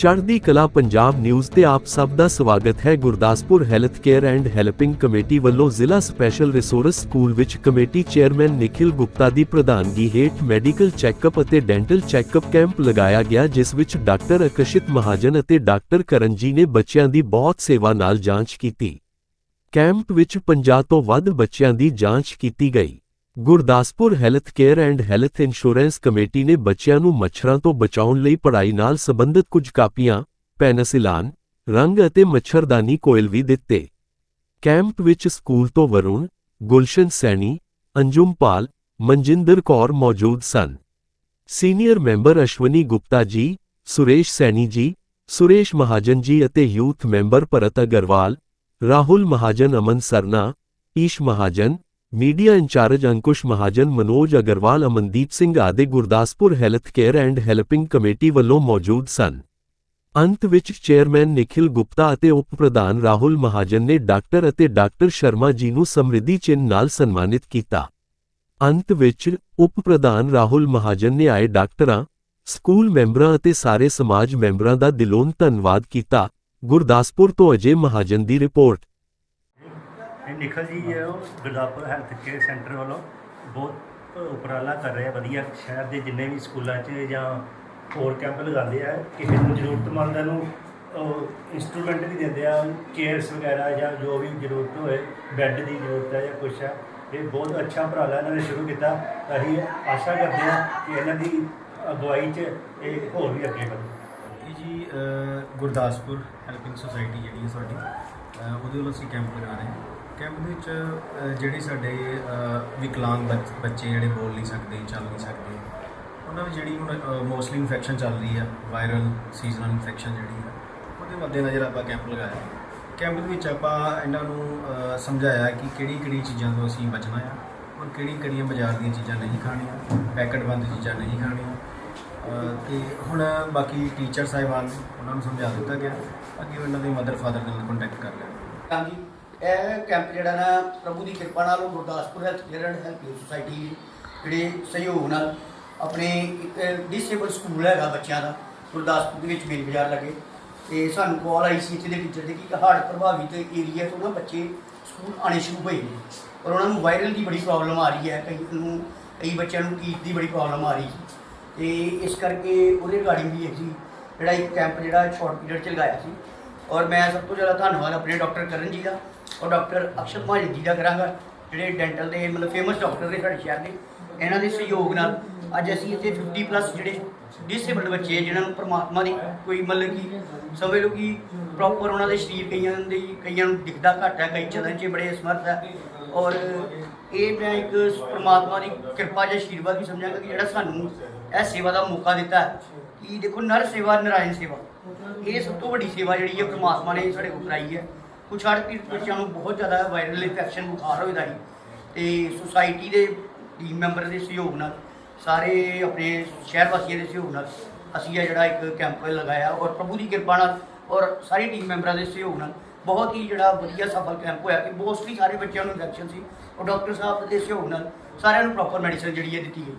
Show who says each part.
Speaker 1: ਚੜ੍ਹਦੀ ਕਲਾ ਪੰਜਾਬ ਨਿਊਜ਼ ਤੇ ਆਪ ਸਭ ਦਾ ਸਵਾਗਤ ਹੈ। Gurdaspur health care and helping committee ਵੱਲੋਂ ਜ਼ਿਲ੍ਹਾ ਸਪੈਸ਼ਲ ਰਿਸੋਰਸ ਸਕੂਲ ਵਿੱਚ ਕਮੇਟੀ ਚੇਅਰਮੈਨ ਨਿਖਿਲ ਗੁਪਤਾ ਦੀ ਪ੍ਰਧਾਨਗੀ ਹੇਠ ਮੈਡੀਕਲ ਚੈੱਕਅਪ ਅਤੇ ਡੈਂਟਲ ਚੈੱਕਅਪ ਕੈਂਪ ਲਗਾਇਆ ਗਿਆ, ਜਿਸ ਵਿੱਚ ਡਾਕਟਰ ਅਕਸ਼ਿਤ ਮਹਾਜਨ ਅਤੇ ਡਾਕਟਰ ਕਰਨ ਜੀ ਨੇ ਬੱਚਿਆਂ ਦੀ ਬਹੁਤ ਸੇਵਾ ਨਾਲ ਜਾਂਚ ਕੀਤੀ। ਕੈਂਪ ਵਿੱਚ 50 ਤੋਂ ਵੱਧ ਬੱਚਿਆਂ ਦੀ ਜਾਂਚ ਕੀਤੀ ਗਈ। Gurdaspur health care and health insurance committee ਨੇ ਬੱਚਿਆਂ ਨੂੰ ਮੱਛਰਾਂ ਤੋਂ ਬਚਾਉਣ ਲਈ ਪੜ੍ਹਾਈ ਨਾਲ ਸੰਬੰਧਿਤ ਕੁਝ ਕਾਪੀਆਂ ਪੈਨਸਿਲਾਨ ਰੰਗ ਅਤੇ ਮੱਛਰਦਾਨੀ ਕੋਇਲ ਵੀ ਦਿੱਤੇ। ਕੈਂਪ ਵਿੱਚ ਸਕੂਲ ਤੋਂ ਵਰੁਣ, ਗੁਲਸ਼ਨ ਸੈਣੀ ਅੰਜੁਮਪਾਲ ਮਨਜਿੰਦਰ ਕੌਰ ਮੌਜੂਦ ਸਨ। ਸੀਨੀਅਰ ਮੈਂਬਰ ਅਸ਼ਵਨੀ ਗੁਪਤਾ ਜੀ, ਸੁਰੇਸ਼ ਸੈਣੀ ਜੀ, ਸੁਰੇਸ਼ ਮਹਾਜਨ ਜੀ ਅਤੇ youth member Bharat Agarwal, Rahul Mahajan Aman Sarna, Ish Mahajan media incharge Ankush Mahajan, Manoj Agarwal, Amandeep Singh ਆਦਿ Gurdaspur health care and helping committee ਵੱਲੋਂ ਮੌਜੂਦ ਸਨ। ਅੰਤ ਵਿੱਚ ਚੇਅਰਮੈਨ ਨਿਖਿਲ ਗੁਪਤਾ ਅਤੇ ਉਪ ਪ੍ਰਧਾਨ ਰਾਹੁਲ ਮਹਾਜਨ ਨੇ ਡਾਕਟਰ ਅਤੇ ਡਾਕਟਰ ਸ਼ਰਮਾ ਜੀ ਨੂੰ ਸਮਰਿੱਧੀ ਚਿੰਨ੍ਹ ਨਾਲ ਸਨਮਾਨਿਤ ਕੀਤਾ। ਅੰਤ ਵਿੱਚ ਉਪ ਪ੍ਰਧਾਨ ਰਾਹੁਲ ਮਹਾਜਨ ਨੇ ਆਏ ਡਾਕਟਰਾਂ, ਸਕੂਲ ਮੈਂਬਰਾਂ ਅਤੇ ਸਾਰੇ ਸਮਾਜ ਮੈਂਬਰਾਂ ਦਾ ਦਿਲੋਂ ਧੰਨਵਾਦ ਕੀਤਾ। ਗੁਰਦਾਸਪੁਰ ਤੋਂ ਅਜੇ ਮਹਾਜਨ ਦੀ ਰਿਪੋਰਟ।
Speaker 2: ਨਿਖਲ ਜੀ ਹੈ ਉਹ, ਗੁਰਦਾਸਪੁਰ ਹੈਲਥ ਕੇਅਰ ਸੈਂਟਰ ਵੱਲੋਂ ਬਹੁਤ ਉਪਰਾਲਾ ਕਰ ਰਹੇ ਆ, ਵਧੀਆ ਸ਼ਹਿਰ ਦੇ ਜਿੰਨੇ ਵੀ ਸਕੂਲਾਂ 'ਚ ਜਾਂ ਹੋਰ ਕੈਂਪ ਲਗਾਉਂਦੇ ਆ, ਕਿਸੇ ਨੂੰ ਜ਼ਰੂਰਤਮੰਦਾਂ ਨੂੰ ਇਨਸਟਰੂਮੈਂਟ ਵੀ ਦਿੰਦੇ ਆ ਚੇਅਰਸ ਵਗੈਰਾ ਜਾਂ ਜੋ ਵੀ ਜ਼ਰੂਰਤ ਹੋਏ ਬੈੱਡ ਦੀ ਜ਼ਰੂਰਤ ਹੈ ਜਾਂ ਕੁਛ ਹੈ, ਇਹ ਬਹੁਤ ਅੱਛਾ ਉਪਰਾਲਾ ਇਹਨਾਂ ਨੇ ਸ਼ੁਰੂ ਕੀਤਾ। ਅਸੀਂ ਆਸ਼ਾ ਕਰਦੇ ਹਾਂ ਕਿ ਇਹਨਾਂ ਦੀ ਅਗਵਾਈ 'ਚ ਇਹ ਹੋਰ ਵੀ ਅੱਗੇ ਵਧੇ
Speaker 3: ਜੀ ਗੁਰਦਾਸਪੁਰ ਹੈਲਪਿੰਗ ਸੁਸਾਇਟੀ ਜਿਹੜੀ ਹੈ ਸਾਡੀ ਉਹਦੇ ਵੱਲੋਂ ਅਸੀਂ ਕੈਂਪ ਲਗਾ ਰਹੇ ਹਾਂ। ਕੈਂਪ ਦੇ ਵਿੱਚ ਅ, ਜਿਹੜੇ ਸਾਡੇ ਅ, ਵਿਕਲਾਂਗ ਬੱਚ- ਬੱਚੇ ਜਿਹੜੇ ਬੋਲ ਨਹੀਂ ਸਕਦੇ ਚੱਲ ਨਹੀਂ ਸਕਦੇ ਉਹਨਾਂ ਵਿੱਚ ਜਿਹੜੀ ਹੁਣ ਮੋਸਟਲੀ ਇਨਫੈਕਸ਼ਨ ਚੱਲ ਰਹੀ ਆ ਵਾਇਰਲ ਸੀਜ਼ਨਲ ਇਨਫੈਕਸ਼ਨ ਜਿਹੜੀ ਆ ਉਹਦੇ ਮੱਦੇਨਜ਼ਰ ਆਪਾਂ ਕੈਂਪ ਲਗਾਇਆ। ਕੈਂਪ ਦੇ ਵਿੱਚ ਆਪਾਂ ਇਹਨਾਂ ਨੂੰ ਅ, ਸਮਝਾਇਆ ਕਿ ਕਿਹੜੀ ਕਿਹੜੀ ਚੀਜ਼ਾਂ ਤੋਂ ਅਸੀਂ ਬਚਣਾ ਆ ਔਰ ਕਿਹੜੀ ਕਿਹੜੀਆਂ ਬਾਜ਼ਾਰ ਦੀਆਂ ਚੀਜ਼ਾਂ ਨਹੀਂ ਖਾਣੀਆਂ ਪੈਕਟ ਬੰਦ ਚੀਜ਼ਾਂ ਨਹੀਂ ਖਾਣੀਆਂ। ਅ, ਤੇ ਹੁਣ ਬਾਕੀ ਟੀਚਰ ਸਾਹਿਬਾਨ ਨੇ, ਉਹਨਾਂ ਨੂੰ ਸਮਝਾ ਦਿੱਤਾ ਗਿਆ ਅੱਗੇ ਉਹਨਾਂ ਦੇ ਮਦਰ ਫਾਦਰ ਨਾਲ ਕੰਟੈਕਟ ਕਰ ਲਿਆ
Speaker 4: ਹਾਂਜੀ। ਇਹ ਕੈਂਪ ਜਿਹੜਾ ਨਾ ਪ੍ਰਭੂ ਦੀ ਕਿਰਪਾ ਨਾਲ ਉਹ Gurdaspur health care and helping society ਜਿਹੜੇ ਸਹਿਯੋਗ ਨਾਲ ਆਪਣੇ ਇੱਕ ਡਿਸੇਬਲ ਸਕੂਲ ਹੈਗਾ ਬੱਚਿਆਂ ਦਾ, ਗੁਰਦਾਸਪੁਰ ਦੇ ਵਿੱਚ ਮੇਨ ਬਾਜ਼ਾਰ ਲੱਗੇ। ਤੇ ਸਾਨੂੰ ਕਾਲ ਆਈ ਸੀ ਇੱਥੇ ਦੇ ਟੀਚਰ ਦੇ ਕਿ ਹੜ੍ਹ ਪ੍ਰਭਾਵਿਤ ਏਰੀਆ ਤੋਂ ਨਾ ਬੱਚੇ ਸਕੂਲ ਆਣੇ ਸ਼ੁਰੂ ਹੋਏ ਨੇ। ਔਰ ਉਹਨਾਂ ਨੂੰ ਵਾਇਰਲ ਦੀ ਬੜੀ ਪ੍ਰੋਬਲਮ ਆ ਰਹੀ ਹੈ, ਕਈ ਨੂੰ, ਕਈ ਬੱਚਿਆਂ ਨੂੰ ਟੀਥ ਦੀ ਬੜੀ ਪ੍ਰੋਬਲਮ ਆ ਰਹੀ ਸੀ ਤੇ ਇਸ ਕਰਕੇ ਉਹਦੇ ਰਿਗਾਰਡਿੰਗ ਵੀ ਅਸੀਂ ਜਿਹੜਾ ਇੱਕ ਕੈਂਪ ਜਿਹੜਾ ਸ਼ਾਰਟ ਪੀਰੀਅਡ ਚ ਲਗਾਇਆ ਸੀ। ਔਰ ਮੈਂ ਸਭ ਤੋਂ ਜ਼ਿਆਦਾ ਧੰਨਵਾਦ ਆਪਣੇ ਡਾਕਟਰ ਕਰਨ ਜੀ ਦਾ ਔਰ ਡਾਕਟਰ ਅਕਸ਼ਰ ਮਹਾਜਨ ਜੀ ਦਾ ਕਰਾਂਗਾ ਜਿਹੜੇ ਡੈਂਟਲ ਦੇ ਮਤਲਬ ਫੇਮਸ ਡਾਕਟਰ ਨੇ ਸਾਡੇ ਸ਼ਹਿਰ ਦੇ ਇਹਨਾਂ ਦੇ ਸਹਿਯੋਗ ਨਾਲ ਅੱਜ ਅਸੀਂ ਇੱਥੇ 50 ਪਲੱਸ ਜਿਹੜੇ ਡਿਸੇਬਲਡ ਬੱਚੇ ਆ, ਜਿਨ੍ਹਾਂ ਨੂੰ ਪਰਮਾਤਮਾ ਦੀ ਕੋਈ ਮਤਲਬ ਕਿ ਸਮਝ ਲਓ ਕਿ ਪ੍ਰੋਪਰ ਉਹਨਾਂ ਦੇ ਸਰੀਰ ਕਈਆਂ ਦੇ ਕਈਆਂ ਨੂੰ ਦਿਖਦਾ ਘੱਟ ਹੈ ਕਈ ਚਰਨ 'ਚ ਬੜੇ ਸਮਰਥ ਹੈ ਔਰ ਇਹ ਮੈਂ ਇੱਕ ਪਰਮਾਤਮਾ ਦੀ ਕਿਰਪਾ ਜਾਂ ਆਸ਼ੀਰਵਾਦ ਵੀ ਸਮਝਾਂਗਾ ਕਿ ਜਿਹੜਾ ਸਾਨੂੰ ਇਹ ਸੇਵਾ ਦਾ ਮੌਕਾ ਦਿੱਤਾ ਹੈ ਕਿ ਦੇਖੋ ਨਰ ਸੇਵਾ ਨਰਾਇਣ ਸੇਵਾ ਇਹ ਸਭ ਤੋਂ ਵੱਡੀ ਸੇਵਾ ਜਿਹੜੀ ਹੈ ਪਰਮਾਤਮਾ ਨੇ ਸਾਡੇ ਕੋਲ ਕਰਾਈ ਹੈ। ਕੁਛ ਹੜ ਪੀੜਤ ਬੱਚਿਆਂ ਨੂੰ ਬਹੁਤ ਜ਼ਿਆਦਾ ਵਾਇਰਲ ਇਨਫੈਕਸ਼ਨ ਬੁਖਾਰ ਹੋਇਆ ਸੀ। ਤੇ ਸੁਸਾਇਟੀ ਦੇ ਟੀਮ ਮੈਂਬਰ ਦੇ ਸਹਿਯੋਗ ਨਾਲ, ਸਾਰੇ ਆਪਣੇ ਸ਼ਹਿਰ ਵਾਸੀਆਂ ਦੇ ਸਹਿਯੋਗ ਨਾਲ ਅਸੀਂ ਇਹ ਜਿਹੜਾ ਇੱਕ ਕੈਂਪ ਲਗਾਇਆ ਔਰ ਪ੍ਰਭੂ ਦੀ ਕਿਰਪਾ ਨਾਲ ਔਰ ਸਾਰੀ ਟੀਮ ਮੈਂਬਰਾਂ ਦੇ ਸਹਿਯੋਗ ਨਾਲ ਬਹੁਤ ਹੀ ਜਿਹੜਾ ਵਧੀਆ ਸਫਲ ਕੈਂਪ ਹੋਇਆ ਕਿ ਮੋਸਟਲੀ ਸਾਰੇ ਬੱਚਿਆਂ ਨੂੰ ਇਨਫੈਕਸ਼ਨ ਸੀ ਔਰ ਡਾਕਟਰ ਸਾਹਿਬ ਦੇ ਸਹਿਯੋਗ ਨਾਲ ਸਾਰਿਆਂ ਨੂੰ ਪ੍ਰੋਪਰ ਮੈਡੀਸਨ ਜਿਹੜੀ ਹੈ ਦਿੱਤੀ ਗਈ।